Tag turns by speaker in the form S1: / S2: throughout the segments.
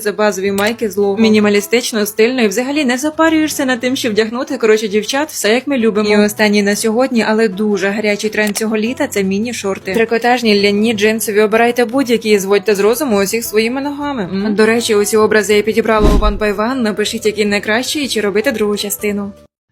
S1: це базові майки з лого. Мінімалістично, стильно і взагалі не запарюєшся над тим, що вдягнути. Коротше, дівчат, все як ми любимо. І останній на сьогодні, але дуже гарячий тренд цього літа це міні-шорти. Трикотажні ляні джинсові. Обирайте будь-які і зводьте з розуму усіх своїми ногами. М. До речі, усі образи я підібрала у One by One. Напишіть, який найкращий, чи робити другу частину.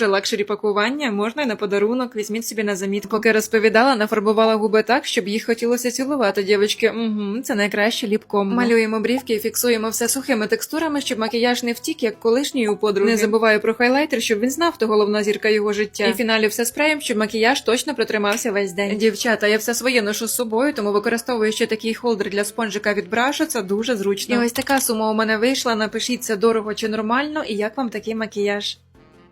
S1: лакшері пакування. Можна й на подарунок. Візьміть собі на замітку. Поки розповідала, нафарбувала губи так, щоб їх хотілося цілувати. Дівчатки, угу, це найкраще ліпком. Малюємо брівки і фіксуємо все сухими текстурами, щоб макіяж не втік, як колишній у подруги. Не забуваю про хайлайтер, щоб він знав, хто головна зірка його життя. І в фіналі все спреєм, щоб макіяж точно протримався весь день. Дівчата, я все своє ношу з собою, тому використовую ще такий холдер для спонжика від брашу. Це дуже зручно. І ось така сума у мене вийшла. Напишіть це дорого чи нормально, і як вам такий макіяж.